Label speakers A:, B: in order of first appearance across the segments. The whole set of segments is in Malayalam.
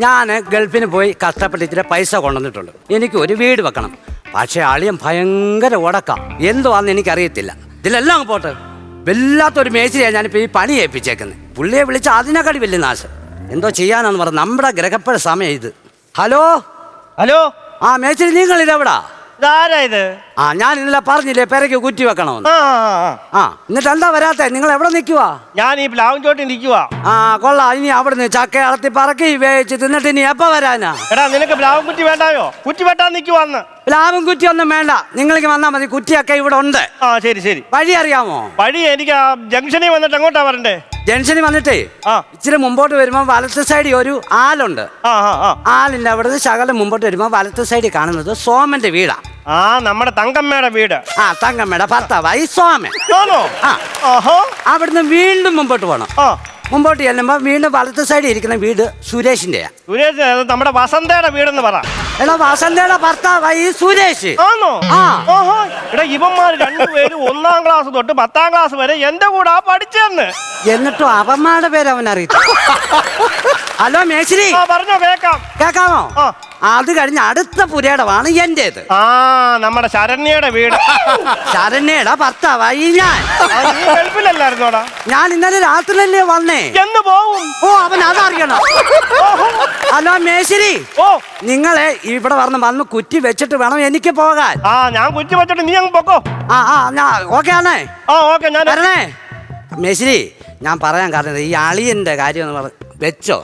A: ഞാൻ ഗൾഫിന് പോയി കഷ്ടപ്പെട്ട് ഇച്ചിരി പൈസ കൊണ്ടുവന്നിട്ടുണ്ട്. എനിക്ക് ഒരു വീട് വെക്കണം. പക്ഷേ അളിയൻ ഭയങ്കര ഉടക്ക എന്തുവാന്ന് എനിക്കറിയത്തില്ല. ഇതിലെല്ലാം പോട്ട്. വല്ലാത്തൊരു മേശിരിയാണ് ഞാനിപ്പോൾ ഈ പണി ഏൽപ്പിച്ചേക്കുന്നത് പുള്ളിയെ വിളിച്ച് അതിനെക്കാട്ടി വലിയ നാശം. എന്തോ ചെയ്യാനാന്ന് പറഞ്ഞു നമ്മുടെ ഗ്രഹപ്പഴ സമയം ഇത്. ഹലോ?
B: ഹലോ?
A: ആ മേച്ചിരി നിങ്ങളിതെവിടാ?
B: ഇതാരാ ഇത്?
A: ആ ഞാൻ ഇന്നലെ പറഞ്ഞില്ലേ പെരയ്ക്ക് കുറ്റി വെക്കണമെന്ന്.
B: ആ ആ, ആ.
A: ആ. എന്നിട്ട് എന്താ വരാത്തെ? നിങ്ങൾ എവിടെ നിൽക്കുവാ?
B: ഞാൻ ഈ പ്ലാവും ചോട്ടിൽ നിൽക്കുവാ.
A: ആ കൊള്ളാം. ഇനി അവിടുന്ന് ചക്ക അളത്തി പറക്കി വേവിച്ച് തിന്നിട്ട് ഇനി എപ്പോ വരാനാ?
B: എടാ നിനക്ക് പ്ലാവും കുറ്റി വേണ്ടായോ? കുറ്റി വെട്ടാൻ നിൽക്കുവാന്ന്.
A: ലാഭം കുറ്റി ഒന്നും വേണ്ട. നിങ്ങൾക്ക് വന്നാൽ മതി. കുറ്റിയൊക്കെ ഇവിടെ ഉണ്ട്.
B: ആ ശരി ശരി.
A: വഴി അറിയാമോ?
B: വഴി എനിക്ക് ആ ജംഗ്ഷനിൽ വന്നിട്ട് അങ്ങോട്ടാ വരണ്ടേ?
A: ജംഗ്ഷനിൽ വന്നിട്ടേ
B: ആ.
A: ഇച്ചിരി മുമ്പോട്ട് വരുമ്പോൾ വലത്ത് സൈഡിൽ ഒരു ആലുണ്ട്.
B: ആ ആ ആ.
A: ആലിന്റെ അവിടുന്ന് ശകലം മുമ്പോട്ട് വരുമ്പോൾ വലത്ത് സൈഡിൽ കാണുന്നത് സോമന്റെ വീടാ.
B: ആ നമ്മുടെ തങ്കമ്മയുടെ വീട്.
A: ആ തങ്കമ്മയുടെ ഭർത്താവായി സോമൻ.
B: ആണോ
A: ആ.
B: ഓഹോ
A: അവിടുന്ന് വീണ്ടും മുമ്പോട്ട് പോകണം
B: ആ.
A: മുമ്പോട്ട് ചെല്ലുമ്പോൾ വീണ്ടും വലത്ത് സൈഡിൽ ഇരിക്കുന്ന വീട് സുരേഷിന്റെയാ.
B: സുരേഷ് അത് നമ്മുടെ വസന്തയുടെ വീടെന്ന് പറ.
A: എടാ വസന്തയുടെ ഭർത്താവായി സുരേഷ്.
B: ആണോ
A: ആ.
B: ഓഹോ. എടാ ഇവന്മാർ രണ്ടുപേരും ഒന്നാം ക്ലാസ് തൊട്ട് പത്താം ക്ലാസ് വരെ എന്റെ കൂടെ പഠിച്ചെന്ന്.
A: എന്നിട്ടും അവന്മാരുടെ പേര് അവൻ അറിയത്തില്ല ഹലോ മേശ്രി
B: ആ പറഞ്ഞോ കേക്കാം
A: കേക്കാമോ
B: ആ.
A: അത് കഴിഞ്ഞ അടുത്ത പുരേടമാണ് എന്റേത്
B: ആ നമ്മുടെ ശരണ്യയുടെ വീട്.
A: ശരണ്യയുടെ ഭർത്താവായി ഞാൻ.
B: ആ, നീ ഗൾഫിലല്ലായിരുന്നോടാ?
A: ഞാൻ ഇന്നലെ രാത്രിയല്ലേ വന്നേ?
B: എന്ന് പോവും.
A: ഓ അവൻ അതറിയണം. ഹലോ മേശ്രി
B: ഓ.
A: നിങ്ങളെ ഇവിടെ വന്ന് വന്ന് കുറ്റി വെച്ചിട്ട് വേണം എനിക്ക് പോകാൻ.
B: ആ ഞാൻ കുറ്റി വെച്ചിട്ട് നീ അങ്ങ് പോക്കോ.
A: ആ ആ ഞാൻ ഓക്കെ ആണേ.
B: ആ ഓക്കെ ഞാൻ
A: വരണേ. മേശ്രി ഞാൻ പറയാൻ കാരണം ഈ അളിയന്റെ കാര്യം എന്ന് പറ വെച്ചോ.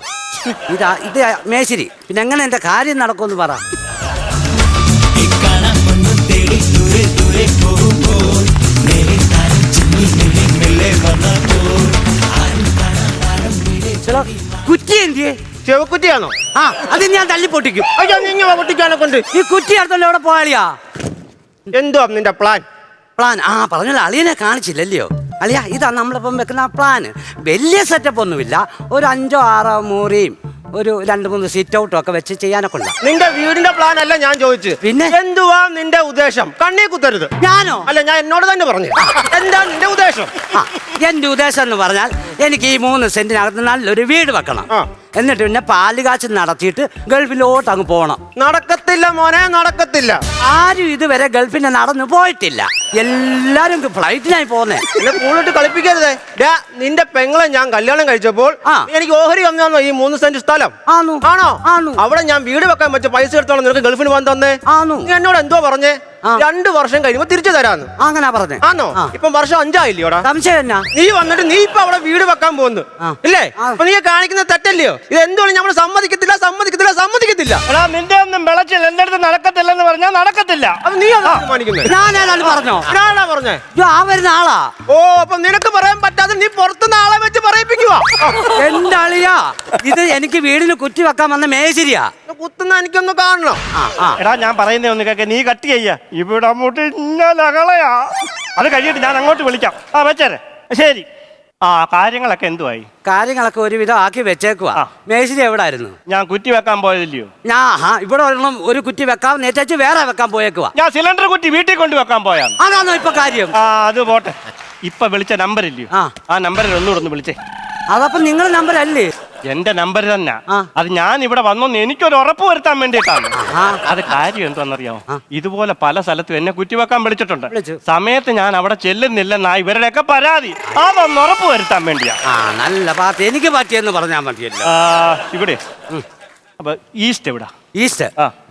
A: ഇതാ ഇത് മേശരി. പിന്നെ എങ്ങനെ എന്റെ കാര്യം നടക്കുമെന്ന് പറ. കുറ്റി എന്തിയേ?
B: ചെവക്കുറ്റിയാണോ?
A: ആ അത് ഞാൻ തല്ലി പൊട്ടിക്കും
B: അയ്യോ നിങ്ങൾ പൊട്ടിക്കാനെ കൊണ്ട്.
A: ഈ കുറ്റി അടുത്തല്ലോ എവിടെ പോയാളിയാ?
B: എന്തോ നിന്റെ പ്ലാൻ
A: പ്ലാൻ ആ പറഞ്ഞല്ലോ അളിയനെ കാണിച്ചില്ലല്ലയോ? അളിയ ഇതാ നമ്മളിപ്പം വെക്കുന്ന പ്ലാൻ വലിയ സെറ്റപ്പ് ഒന്നുമില്ല. ഒരു അഞ്ചോ ആറോ മൂറിയും ഒരു രണ്ട് മൂന്ന് സീറ്റ് ഔട്ടും ഒക്കെ വെച്ച് ചെയ്യാനൊക്കെ ഉള്ള
C: നിന്റെ വീടിന്റെ പ്ലാൻ അല്ല ഞാൻ ചോദിച്ചു.
A: പിന്നെ?
C: എന്തുവാ നിന്റെ ഉദ്ദേശം? കണ്ണീ കുത്തരുത്.
A: ഞാനോ?
C: അല്ല ഞാൻ എന്നോട് തന്നെ പറഞ്ഞു. എന്താ നിന്റെ ഉദ്ദേശം?
A: ആ എന്റെ ഉദ്ദേശം എന്ന് പറഞ്ഞാൽ എനിക്ക് ഈ മൂന്ന് സെന്റിനകത്ത് നല്ലൊരു വീട് വെക്കണം.
C: ആ.
A: എന്നിട്ട് പിന്നെ പാൽ കാച്ച് നടത്തിയിട്ട് ഗൾഫിലോട്ട് അങ്ങ് പോകണം
C: നടക്കത്തില്ല മോനെ നടക്കത്തില്ല.
A: ആരും ഇതുവരെ ഗൾഫിനെ നടന്നു പോയിട്ടില്ല. എല്ലാരും ഫ്ലൈറ്റിനായി പോന്നേ.
C: എന്നെ പൂളിട്ട് കളിപ്പിക്കരുതേ. ഡാ, നിന്റെ പെങ്ങളെ ഞാൻ കല്യാണം കഴിച്ചപ്പോൾ
A: ആ.
C: എനിക്ക് ഓഹരി വന്നു ഈ മൂന്ന് സെന്റ് സ്ഥലം.
A: ആണു
C: ആണോ?
A: ആണു
C: അവിടെ ഞാൻ വീട് വെക്കാൻ വെച്ച പൈസ എടുത്തോളം നിനക്ക് ഗൾഫിന് പോകാൻ തന്നേ.
A: ആണു
C: നീ എന്നോട് എന്തോ പറഞ്ഞേ. രണ്ട് വർഷം കഴിയുമ്പോ തിരിച്ചു തരാന്ന്.
A: അങ്ങനെ പറഞ്ഞേ.
C: ആണോ
A: ഇപ്പൊ
C: ഇപ്പം വർഷം അഞ്ചായില്ലയോടാ?
A: സംശയം എന്നാ?
C: നീ വന്നിട്ട് നീ ഇപ്പൊ അവിടെ വീട് വെക്കാൻ പോകുന്നു. ഇല്ലേ? അപ്പൊ നീ കാണിക്കുന്ന തെറ്റല്ലയോ? ഇത് എന്തുകൊണ്ട് നമ്മൾ സമ്മതിക്കത്തില്ല സമ്മതിക്കത്തില്ല സമ്മതിക്കത്തില്ല?
B: എടാ നിന്റെ ഒന്നും വിളച്ചിൽ എന്റെ അടുത്ത് നടക്കത്തില്ലെന്ന് പറഞ്ഞാൽ നടക്കത്തില്ല.
C: അപ്പൊ നീ അത് തീരുമാനിക്കുന്നത്?
A: പറഞ്ഞോ?
C: ഞാനാ പറഞ്ഞേ?
A: ആ വരുന്ന ആളാ.
C: ഓ അപ്പൊ നിനക്ക് പറയാൻ പറ്റാതെ നീ പുറത്തുനിന്ന് ആളെ വെച്ച് പറയിപ്പിക്കുവാ.
A: എന്റെ അളിയാ ഇത് എനിക്ക് വീടിന് കുറ്റി വെക്കാൻ വന്ന മേശരിയാ.
C: കുത്തുന്ന എനിക്കൊന്ന് കാണണം.
B: എടാ ഞാൻ പറയുന്നേ ഒന്ന് കേക്ക. നീ കട്ട് ചെയ്യ. ഇവിടെ മുട്ടിഞ്ഞ ലഹളയാ. അത് കഴിഞ്ഞിട്ട് ഞാൻ അങ്ങോട്ട് വിളിക്കാം. ആ വെച്ചേരെ. ശരി. ആ കാര്യങ്ങളൊക്കെ എന്തുവായി?
A: കാര്യങ്ങളൊക്കെ ഒരുവിധം ആക്കി വെച്ചേക്കുവാ.
B: മേശിരി
A: മേശരി എവിടെ ആയിരുന്നു
B: ഞാൻ കുറ്റി വെക്കാൻ പോയതില്ലയോ?
A: ഞാൻ ആ ഇവിടെ ഒരെണ്ണം ഒരു കുറ്റി വെക്കാം നേച്ചു വേറെ വെക്കാൻ പോയേക്കുവാ.
B: ഞാൻ സിലിണ്ടർ കുറ്റി വീട്ടിൽ കൊണ്ട് വെക്കാൻ പോയാ
A: അതാണോ ഇപ്പൊ കാര്യം?
B: ആ അത് പോട്ടെ. ഇപ്പൊ വിളിച്ച നമ്പർ ഇല്ലയോ
A: ആ.
B: ആ നമ്പറിൽ ഒന്നുകൂടെ ഒന്ന് വിളിച്ചേ.
A: അതപ്പം നിങ്ങളുടെ നമ്പർ അല്ലേ
B: എന്റെ നമ്പർ തന്നെ. അത് ഞാൻ ഇവിടെ വന്നോന്ന് എനിക്കൊരു ഉറപ്പ് വരുത്താൻ
A: വേണ്ടിട്ടാണ്.
B: അത് കാര്യം എന്താണെന്നറിയാമോ ഇതുപോലെ പല സ്ഥലത്തും എന്നെ കുറ്റിവെക്കാൻ വിളിച്ചിട്ടുണ്ട്.
A: വിളിച്ചു.
B: സമയത്ത് ഞാൻ അവിടെ ചെല്ലുന്നില്ലെന്നാ ഇവരുടെയൊക്കെ പരാതി. അതൊന്ന് ഉറപ്പ് വരുത്താൻ വേണ്ടിയാ.
A: നല്ല പാർട്ടി എനിക്ക് പറ്റിയെന്ന് പറഞ്ഞാൽ മതിയല്ലോ.
B: ഇവിടെ. അപ്പൊ ഈസ്റ്റ് എവിടാ?
A: ഈസ്റ്റ്.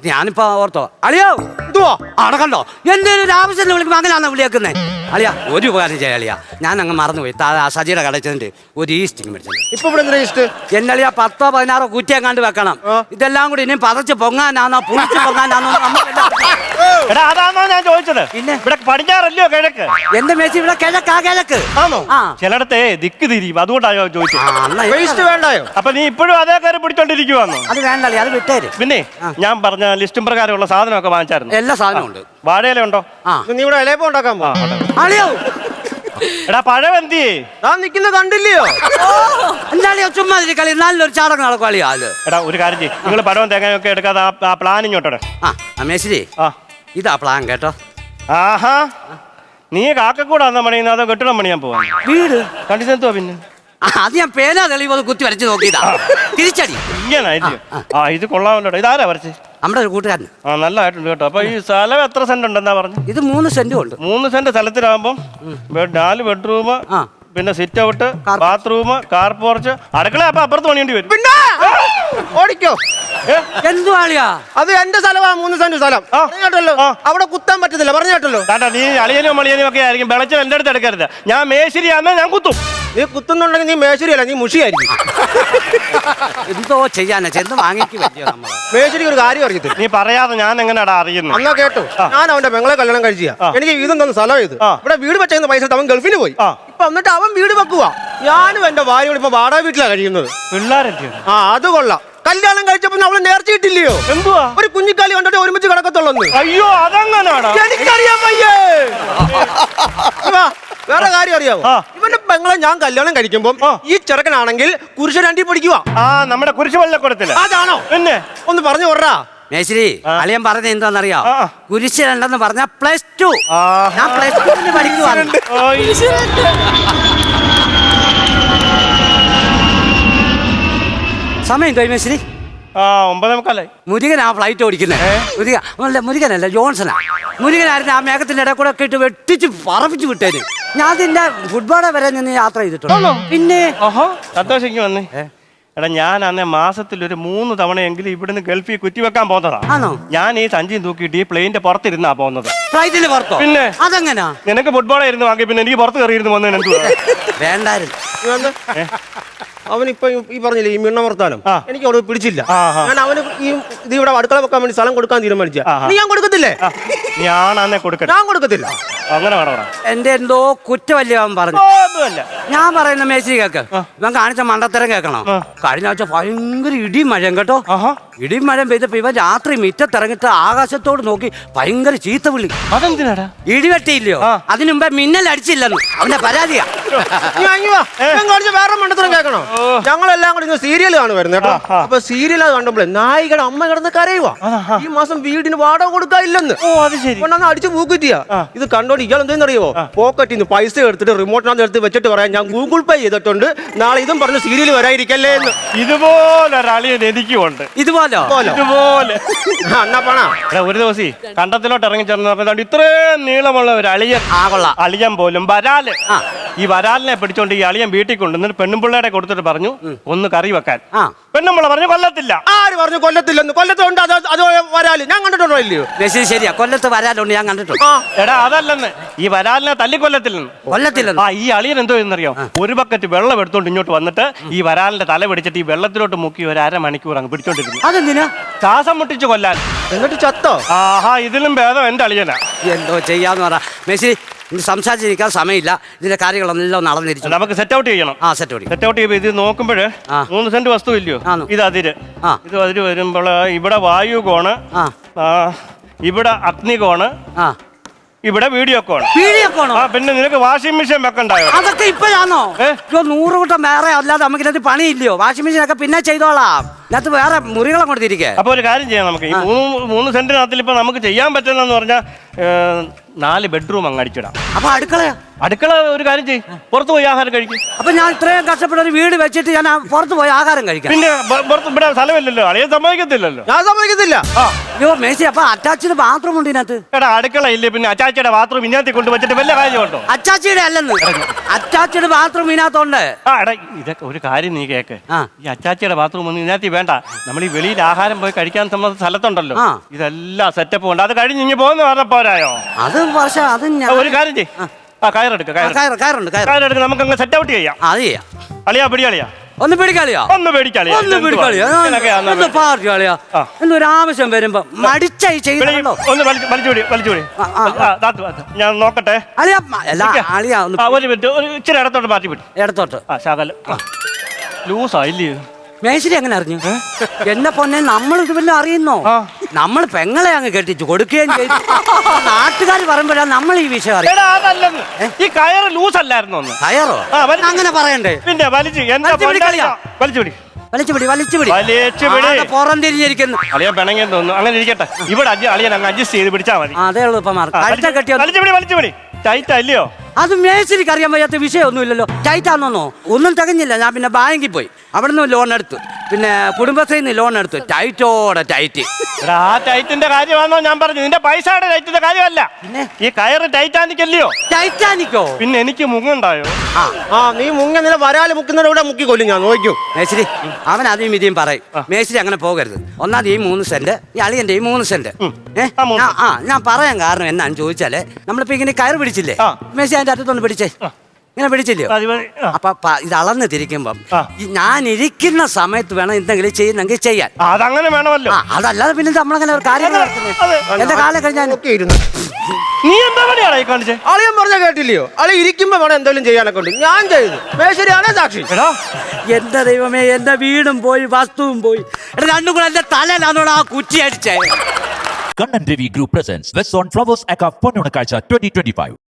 A: ഞാനിപ്പോ ഓർത്തോ. അളിയോ
C: ഇതുവോ?
A: അടക്കണ്ടോ എന്തെങ്കിലും ഒരു ആവശ്യത്തിന് വിളിക്കുമ്പോ അങ്ങനെയാണ് വിളിയേക്കുന്നേ? അളിയ ഒരു ഉപകാരം ചെയ്യാം അളിയ. ഞാൻ അങ്ങ് മറന്നുപോയി താഴെ സജിയുടെ കടച്ചിട്ട് ഒരു ഈസ്റ്റിങ് മേടിച്ചിട്ടുണ്ട്.
C: ഇപ്പൊ ഇവിടെ എന്തിനാ ഇഷ്ടം
A: എന്നളിയ പത്തോ പതിനാറോ കുറ്റി എങ്ങാണ്ട്
C: വെക്കണം.
A: ഇതെല്ലാം കൂടി ഇനി പതച്ച് പൊങ്ങാനാണോ പുളിച്ച് പൊങ്ങാനാണോ.
B: എടാ അതാണോ ഞാൻ ചോദിച്ചത്?
A: പിന്നെ?
B: ഇവിടെ പടിഞ്ഞാറല്ലോ കിഴക്ക്?
A: എന്റെ മേച്ചി ഇവിടെ കിഴക്കാ കിഴക്ക്.
B: ആണോ. ചിലടത്തെ ദിക്ക് തിരിയും. അതുകൊണ്ടാണ്
A: ഞാൻ
B: ചോദിച്ചത്.
C: വേണ്ടായോ
B: അപ്പൊ നീ ഇപ്പോഴും അതേ കയറി പിടിച്ചോണ്ടിരിക്കുവാന്നോ?
A: അത് വേണ്ടല്ലേ അത് വിട്ടേര്.
B: പിന്നെ. ഞാൻ പറഞ്ഞ ലിസ്റ്റും പ്രകാരമുള്ള സാധനമൊക്കെ വാങ്ങിച്ചായിരുന്നു.
A: എല്ലാ സാധനവും ഉണ്ട്.
B: വാഴയില ഉണ്ടോ
A: ആ
C: നീ ഇവിടെ ഇലയപ്പം ഉണ്ടാക്കാൻ പോ
A: അളിയോ
B: എടാ പഴം എന്തി
C: ഞാൻ നിക്കുന്ന കണ്ടില്ലയോ?
A: എന്താളിയോ ചുമ്മാ ഇരി കളി. നല്ലൊരു ചാടകം നടക്കും അളിയോ അത്.
B: എടാ ഒരു കാര്യം ചെയ്യ്. നിങ്ങൾ പഴവും തേങ്ങയൊക്കെ എടുക്കാതെ ആ- ആ പ്ലാൻ ഇങ്ങോട്ടെ
A: ആ ആ മേശരി.
B: ആ.
A: ഇതാ പ്ലാൻ കേട്ടോ.
B: ആഹാ. നീ കാക്കക്കൂടാന്ന പണിയുന്ന അതോ കെട്ടിടം പണിയാൻ പോവാ?
A: വീട്?
B: കണ്ടിച്ചെന്തുവാ പിന്നെ?
A: അത് ഞാൻ പേന തെളിവ് കുത്തി വരച്ച് നോക്കിയതാ. തിരിച്ചടി.
B: ഇങ്ങനെ ആ ഇത് കൊള്ളാമല്ലോ ഇതാരാ വരച്ച്?
A: നമ്മുടെ ഒരു കൂട്ടുകാരൻ
B: ആ നല്ലതായിട്ടുണ്ട് കേട്ടോ. അപ്പൊ ഈ സ്ഥലം എത്ര സെന്റ് ഉണ്ടെന്നാ പറഞ്ഞു?
A: ഇത് മൂന്ന് സെന്റ് ഉണ്ട്.
B: മൂന്ന് സെന്റ് സ്ഥലത്തിലാവുമ്പോ നാല് ബെഡ്റൂം പിന്നെ sit out bathroom car porch അടുക്കള അപ്പൊ അപ്പുറത്ത് പണിയേണ്ടി വരും.
C: പിന്നെ! ഓടിക്കോ?
A: എന്തു ആളിയാ
C: അത് എന്റെ സ്ഥലമാ മൂന്ന് സെന്റ് സ്ഥലം.
B: ആ.
C: കേട്ടല്ലോ. അവിടെ കുത്താൻ പറ്റത്തില്ല പറഞ്ഞു കേട്ടല്ലോ.
B: താണ്ടാ നീ അളിയനും മളിയനും ഒക്കെ ആയിരിക്കും. വെളച്ചം എന്റെ അടുത്ത് എടുക്കരുത്. ഞാൻ മേശരിയാന്ന് ഞാൻ കുത്തും.
C: നീ കുത്തുന്നുണ്ടെങ്കിൽ നീ മേശരിയല്ല നീ മുഷിയായിരിക്കും.
A: എന്തോ ചെയ്യാനാ? ചെന്ന് വാങ്ങിക്കും
C: മേശരിക്ക് ഒരു കാര്യം അറിയത്തില്ല.
B: നീ പറയാതെ ഞാൻ എങ്ങനെയാടാ അറിയുന്നു
C: അന്നാ കേട്ടോ. ഞാൻ അവന്റെ പെങ്ങളെ കല്യാണം കഴിച്ചിയ. എനിക്ക് വീടും തന്ന സ്ഥലം ഇത്. ഇവിടെ വീട് വെച്ചേക്കുന്ന പൈസ അവൻ ഗൾഫിൽ പോയി.
B: ആ.
C: ഇപ്പൊ എന്നിട്ട് അവൻ വീട് വെക്കുക ഞാനും എന്റെ ഭാര്യയോട് ഇപ്പൊ വാടക വീട്ടിലാണ് കഴിയുന്നത്.
B: പിള്ളേരെത്തിയോ
C: ആ അത് കൊള്ളാം. കല്യാണം കഴിച്ചപ്പോ അവൾ നേർച്ചയിട്ടില്ലയോ?
B: എന്തുവാ?
C: ഒരു കുഞ്ഞിക്കാലി കണ്ടിട്ട് ഒരുമിച്ച് കിടക്കത്തുള്ളൂ
B: അയ്യോ അതങ്ങനാണോ?
C: എനിക്കറിയാൻ വയ്യേ. വേറെ കാര്യം അറിയാവോ. ഇവന്റെ പെങ്ങളെ ഞാൻ കല്യാണം കഴിക്കുമ്പോ ഈ ചെറുക്കനാണെങ്കിൽ കുരിശ് രണ്ടി പിടിക്കുക
B: ആ നമ്മുടെ കുരിശ് വെള്ളക്കുടത്തിൽ
C: അതാണോ?
B: പിന്നെ?
C: ഒന്ന് പറഞ്ഞു വിടറാ
A: മേശ്ശേരി അളിയൻ പറഞ്ഞ എന്താണെന്നറിയോ?
B: ആ.
A: കുരിശ് രണ്ടെന്ന് പറഞ്ഞ പ്ലസ് ടു. ഞാൻ പ്ലസ് ടു പഠിക്കുവാണ്. സമയം
B: ആ ഒമ്പതേ മുക്കാലായി.
A: മുരുകനാ ഫ്ലൈറ്റ് ഓടിക്കുന്നത് മുരുക അല്ല മുരുകനല്ല ജോൺസണാ മുരുകനായിരുന്നു ആ മേഘത്തിന്റെ ഇടയിൽ കൂടെ ഒക്കെ ഇട്ട് വെട്ടിച്ച് പറപ്പിച്ച് വിട്ടേന്. ഞാൻ ഫുട്ബോളെ വരെ നിന്ന് യാത്ര ചെയ്തിട്ടുണ്ട്. പിന്നെ?
B: സന്തോഷം വന്നേ? എടാ ഞാൻ അന്ന് മാസത്തിൽ ഒരു മൂന്ന് തവണയെങ്കിലും ഇവിടുന്ന് ഗൾഫിൽ കുറ്റിവെക്കാൻ പോകുന്നതാ. ഞാൻ ഈ സഞ്ചിയും തൂക്കിയിട്ട് ഈ പ്ലെയിന്റെ പുറത്തിരുന്നാ പോകുന്നത്.
A: ഫ്ലൈറ്റിൽ പുറത്തോ?
B: പിന്നെ?
A: അതെങ്ങനാ?
B: നിനക്ക് ഫുട്ബോൾ ആയിരുന്നു വാങ്ങി പിന്നെ എനിക്ക് പുറത്ത് കയറിയിരുന്നു വന്നു എനിക്ക്
A: വേണ്ടായിരുന്നു.
C: അവനിപ്പോ. ഈ- പറഞ്ഞില്ലേ ഈ മിണ്ണ വർത്താനം. എനിക്ക് അവിടെ പിടിച്ചില്ല. ഞാൻ അവന് ഈ ഇത് ഇവിടെ അടുക്കള വെക്കാൻ വേണ്ടി സ്ഥലം കൊടുക്കാൻ തീരുമാനിച്ചു. ഞാൻ കൊടുക്കത്തില്ലേ?
B: ഞാനാന്നെ കൊടുക്കട്ടെ.
C: ഞാൻ കൊടുക്കത്തില്ല.
B: അങ്ങനെ വേണം പറ
A: എന്റെ എന്തോ കുറ്റമല്ലേ അവൻ പറഞ്ഞു
B: ഒന്നുമല്ല.
A: ഞാൻ പറയുന്ന മേശി കേക്ക്. ഇവൻ കാണിച്ച മണ്ടത്തരം കേൾക്കണം കഴിഞ്ഞ ആഴ്ച ഭയങ്കര ഇടിയും മഴയും കേട്ടോ. ഇടിയും മഴയും പെയ്തപ്പോ ഇവൻ രാത്രി മിറ്റത്തിറങ്ങിട്ട് ആകാശത്തോട് നോക്കി ഭയങ്കര ചീത്ത വിളി.
B: അതെന്തിനാടാ?
A: ഇടിവെട്ടിയില്ലയോ
B: ആ.
A: അതിനു മുമ്പേ മിന്നൽ അടിച്ചില്ലെന്ന് അവന്റെ പരാതിയാ.
C: കാണിച്ച വേറെ മണ്ടത്തരം കേൾക്കണോ? ഞങ്ങളെല്ലാം കൂടി സീരിയൽ വരുന്നത് കേട്ടോ. അപ്പൊ സീരിയൽ കണ്ടപ്പോഴേ നായികയുടെ അമ്മ കിടന്ന് കരയുവാ. ഈ മാസം വീടിന് വാടക കൊടുക്കാനില്ലെന്ന്.
B: അത്
C: കൊണ്ടാന്ന് അടിച്ചു പൂക്കുറ്റിയ ഇത് കണ്ടോണ്ട് ഇയാൾ എന്തെന്നറിയോ പോക്കറ്റിൽ നിന്ന് പൈസ എടുത്തിട്ട് റിമോട്ടിനകത്ത് എടുത്ത് വെച്ചിട്ട് പറയാം ഞാൻ ഗൂഗിൾ പേ ചെയ്തിട്ടുണ്ട്. നാളെ ഇതും പറഞ്ഞ് സീരിയൽ വരാതിരിക്കല്ലേ എന്ന്
B: ഇതുപോലെ? ഒരളിയൻ എനിക്കുണ്ട്
A: ഇതുപോലോ
C: എന്നാ പണ?
B: ഒരു ദിവസം കണ്ടത്തിലോട്ട് ഇറങ്ങി ചെന്നപ്പോൾ ഇത്രയും നീളമുള്ള ഒരു അളിയൻ അളിയൻ പോലും
A: വരാൽ.
B: ഈ വരാലിനെ പിടിച്ചോണ്ട് ഈ അളിയൻ വീട്ടിൽ കൊണ്ടുവന്നിട്ട് പെണ്ണുമ്പിള്ളയുടെ കൊടുത്തിട്ട് പറഞ്ഞു ഒന്ന് കറി വെക്കാൻ.
A: ആ.
B: പെണ്ണുമ്പിള്ള പറഞ്ഞു കൊല്ലത്തില്ല.
C: ആര് പറഞ്ഞു കൊല്ലത്തില്ലെന്ന്? കൊല്ലത്തുണ്ട് അത് അത് വരാൽ. ഞാൻ കണ്ടിട്ടുണ്ടോ ഇല്ലയോ?
A: ശരിയാ. കൊല്ലത്ത് വരാലുണ്ട് ഞാൻ കണ്ടിട്ടുണ്ട്.
B: എടാ അതല്ലെന്ന്. ഈ വരാലിനെ തല്ലി
A: കൊല്ലത്തില്ലെന്ന്.
B: ആ ഈ അളിയൻ എന്തോ എന്നറിയോ ഒരു ബക്കറ്റ് വെള്ളം എടുത്തോണ്ട് ഇങ്ങോട്ട് വന്നിട്ട് ഈ വരാലിന്റെ തല പിടിച്ചിട്ട് ഈ വെള്ളത്തിലോട്ട് മുക്കി ഒരു അര മണിക്കൂർ അങ്ങ് പിടിച്ചോണ്ടിരുന്നു
A: അതെന്തിനാ?
B: ശ്വാസം മുട്ടിച്ച് കൊല്ലാൻ.
C: എന്നിട്ട് ചത്തോ?
B: ആഹാ ഇതിലും ഭേദം എന്റെ അളിയനാ.
A: എന്തോ ചെയ്യാന്ന് പറ. മെസ്സി ഇനി സംസാരിച്ചിരിക്കാൻ സമയമില്ല. ഇതിന്റെ കാര്യങ്ങളെല്ലാം നടന്നിരിച്ചു.
B: നമുക്ക് സെറ്റ് ഔട്ട് ചെയ്യണം.
A: ആ സെറ്റ് ഔട്ട്
B: സെറ്റ് ഔട്ട് ചെയ്യുമ്പോൾ ഇത്
A: നോക്കുമ്പോൾ.
B: മൂന്ന് സെന്റ് വസ്തു ഇല്ലയോ ഇത് അതിര്. ഇത് അതിര് വരുമ്പോൾ ഇവിടെ വായു കോണ് ഇവിടെ അഗ്നികോണ്
A: ആ.
B: ഇവിടെ വീഡിയോ കോൺ
A: വീഡിയോ
B: കോൺ പിന്നെ നിനക്ക് വാഷിംഗ് മെഷീൻ വെക്കണ്ടായോ?
A: അതൊക്കെ ഇപ്പോഴാണോ നൂറ് കൂട്ടം വേറെ അല്ലാതെ നമുക്ക് ഇതിനകത്ത് പണിയില്ലയോ? വാഷിംഗ് മെഷീൻ ഒക്കെ പിന്നെ ചെയ്തോളാം. ഇതിനകത്ത് വേറെ മുറികളും കൊടുത്തിരിക്കേ
B: അപ്പൊ ഒരു കാര്യം ചെയ്യാം നമുക്ക്. ഈ മൂന്ന് മൂന്ന് സെന്റിനകത്തിൽ ഇപ്പൊ നമുക്ക് ചെയ്യാൻ പറ്റുന്നതെന്ന് പറഞ്ഞാൽ നാല് ബെഡ്റൂം അങ്ങ് അടിച്ചിടാം.
A: അപ്പൊ അടുക്കളയാ
B: അടുക്കള ഒരു കാര്യം ചെയ്യും. പുറത്ത് പോയി ആഹാരം കഴിക്കും.
A: അപ്പൊ ഞാൻ ഇത്രയും കഷ്ടപ്പെട്ട ഒരു വീട് വെച്ചിട്ട് ഞാൻ പുറത്ത് പോയി ആഹാരം കഴിക്കാം.
B: പിന്നെ പുറത്ത് ഇവിടെ സ്ഥലമില്ലല്ലോ. അളിയെ സമ്മതിക്കത്തില്ലല്ലോ.
C: ഞാൻ സമ്മതിക്കത്തില്ല.
B: ആ.
A: അയ്യോ മേശി അപ്പൊ അറ്റാച്ച്ഡ് ബാത്റൂം ഉണ്ട് ഇതിനകത്ത്?
B: എടാ അടുക്കള ഇല്ലേ പിന്നെ? അച്ചാച്ചിയുടെ ബാത്റൂം ഇന്നത്തെ കൊണ്ട് വെച്ചിട്ട് വല്ല കാര്യമുണ്ടോ
A: അറ്റാച്ചിയുടെ അല്ലെന്ന്. അറ്റാച്ച്ഡ് ബാത്റൂം ഇതിനകത്തുണ്ട്.
B: ആ എടാ ഇതൊക്കെ ഒരു കാര്യം നീ കേക്ക്.
A: ആ.
B: ഈ അച്ചാച്ചിയുടെ ബാത്റൂം ഒന്നും ഇതിനകത്ത് വേണ്ട. നമ്മൾ ഈ വെളിയിൽ ആഹാരം പോയി കഴിക്കാൻ സമ്മത സ്ഥലത്തുണ്ടല്ലോ.
A: ആ.
B: ഇതെല്ലാം സെറ്റപ്പ് ഉണ്ട്. അത് കഴിഞ്ഞ് ഇനി പോകുന്ന പറഞ്ഞ പോരായോ?
A: അത് വർഷം അത് ഞാൻ
B: ഒരു കാര്യം ചെയ് ആ. കയറെടുക്ക
A: ആ,
B: കയറ്
A: കയറ് കയറുണ്ട്. കയറ്
B: കയറെടുക്ക നമുക്ക് അങ്ങ് സെറ്റ് ഔട്ട് ചെയ്യാം.
A: ആ, അത് ചെയ്യാം.
B: അളിയാ പിടി അളിയാ.
A: ഒന്ന് പിടിക്കളിയോ.
B: ഒന്ന് പേടിക്കളിയാ.
A: ഒന്ന് പിടിക്കളിയോ. ഒന്ന് പാർട്ടി കളിയാ.
B: ആ.
A: ഒരു ആവശ്യം വരുമ്പോ മടിച്ചായി ചെയ്യുന്നുണ്ടോ?
B: ഒന്ന് വലിച്ചു വലിച്ചുപിടി വലിച്ചുപിടി.
A: ആ, ആ,
B: ആ, താത്ത് താത്ത്. ഞാൻ നോക്കട്ടെ.
A: അളിയ അല്ല അളിയ ഒന്ന്
B: ഒരു മിനിറ്റ് ഒരു ഇച്ചിരി ഇടത്തോട്ട് മാറ്റി വിട്ടു
A: ഇടത്തോട്ട്.
B: ആ ശകലം. ലൂസായില്ലേ
A: മേശരി എങ്ങനെ അറിഞ്ഞു? എന്നെ പൊന്നെ നമ്മൾ ഇത് വല്ലതും അറിയുന്നോ?
B: ആ.
A: നമ്മൾ പെങ്ങളെ അങ്ങ് കെട്ടിച്ചു കൊടുക്കുകയും ചെയ്തു. നാട്ടുകാർ പറയുമ്പോഴാണ് നമ്മൾ ഈ വിഷയം അറിയാം
B: എടാ അതല്ലെന്ന്. ഈ കയറ് ലൂസ് അല്ലായിരുന്നു ഒന്ന്?
A: കയറോ?
B: ആ, വലിച്ച്.
A: അങ്ങനെ പറയണ്ടേ?
B: പിന്നെ വലിച്ചു
A: വലിച്ച് പിടി കളിയാ.
B: വലിച്ചുപിടി
A: വലിച്ചുപിടി വലിച്ചുപിടി
B: വലിച്ചുപിടി.
A: ആകെ പുറം തിരിഞ്ഞിരിക്കുന്നു.
B: അളിയാൻ പിണങ്ങിയെന്ന് തോന്നുന്നു അങ്ങനെ ഇരിക്കട്ടെ. ഇവിടെ അജ് അളിയൻ അങ്ങ് അഡ്ജസ്റ്റ് ചെയ്ത് പിടിച്ചാൽ മതി.
A: ആ, അതേ ഉള്ളൂ ഇപ്പൊ മാർക്ക്.
B: ആ,
A: കഴുത്ത
B: വലിച്ച്
A: കെട്ടിയോ?
B: വലിച്ചുപിടി വലിച്ചുപിടി ടൈറ്റ് അല്ലയോ?
A: അത് മേശരിക്ക് അറിയാൻ വയ്യാത്ത വിഷയമൊന്നുമില്ലല്ലോ. ടൈറ്റാണെന്നോ? ഒന്നും തികഞ്ഞില്ല. ഞാൻ പിന്നെ ബാങ്കിൽ പോയി. അവിടെ നിന്ന് ലോൺ എടുത്തു. പിന്നെ കുടുംബശ്രീയിൽ നിന്ന് ലോൺ എടുത്തു. ടൈറ്റോടെ ടൈറ്റ്.
B: എടാ ആ ടൈറ്റിന്റെ കാര്യമാണോ ഞാൻ പറഞ്ഞു നിന്റെ പൈസയുടെ ടൈറ്റിന്റെ കാര്യമല്ല.
A: പിന്നെ?
B: ഈ കയറ് ടൈറ്റാനിക് അല്ലയോ
A: ടൈറ്റാനിക്കോ?
B: പിന്നെ എനിക്ക് മുങ്ങുണ്ടായോ?
A: ആ.
C: ആ നീ മുങ്ങ നില വരാൽ മുക്കുന്നതിന് ഇവിടെ മുക്കി കൊല്ലും ഞാൻ നോക്കൂ
A: മേശരി അവൻ അതും ഇതേം പറയും. മേശരി അങ്ങനെ പോകരുത്. ഒന്നാമത് ഈ മൂന്ന് സെന്റ് ഈ അളിയന്റെ ഈ മൂന്ന് സെന്റ്. ഏ?
B: ആ, മൂന്ന്
A: ഞാൻ- ആ ഞാൻ പറയാൻ കാരണം എന്നാന്ന് ചോദിച്ചാൽ നമ്മളിപ്പോ ഇങ്ങനെ കയറ് പിടിച്ചില്ലേ?
B: ആ.
A: മേശി അതിന്റെ അറ്റത്തൊന്ന് പിടിച്ചേ ഇങ്ങനെ പിടിച്ചില്ലയോ. അപ്പൊ ഇത് അളന്ന് തിരിക്കുമ്പം ഞാൻ ഇരിക്കുന്ന സമയത്ത് വേണം എന്തെങ്കിലും ചെയ്യുന്നെങ്കിൽ ചെയ്യാൻ.
B: അതങ്ങനെ വേണമല്ലോ.
A: അതല്ലാതെ പിന്നെ നമ്മളങ്ങനെ ഒരു കാര്യം. എന്റെ കാലം കഴിഞ്ഞാൽ
B: നീ എന്താ കാണിച്ചേ?
C: അളിയൻ പറഞ്ഞ കേട്ടില്ലയോ? അളി ഇരിക്കുമ്പോ വേണം എന്തെങ്കിലും ചെയ്യാനൊക്കെ ഉണ്ട്. ഞാൻ ചെയ്തു. മേശരിയാണേ സാക്ഷി.
B: എടാ.
A: എന്റെ ദൈവമേ എന്റെ വീടും പോയി വസ്തുവും പോയി. എടാ രണ്ടും കൂടെ എന്റെ തലയിലാണോടാ ആ കുറ്റി അടിച്ചേ.
D: Kannan Ravi group presents west on Flowers അക്കാ പൊന്നുണക്കാഴ്ച ട്വന്റി ട്വന്റി 2025.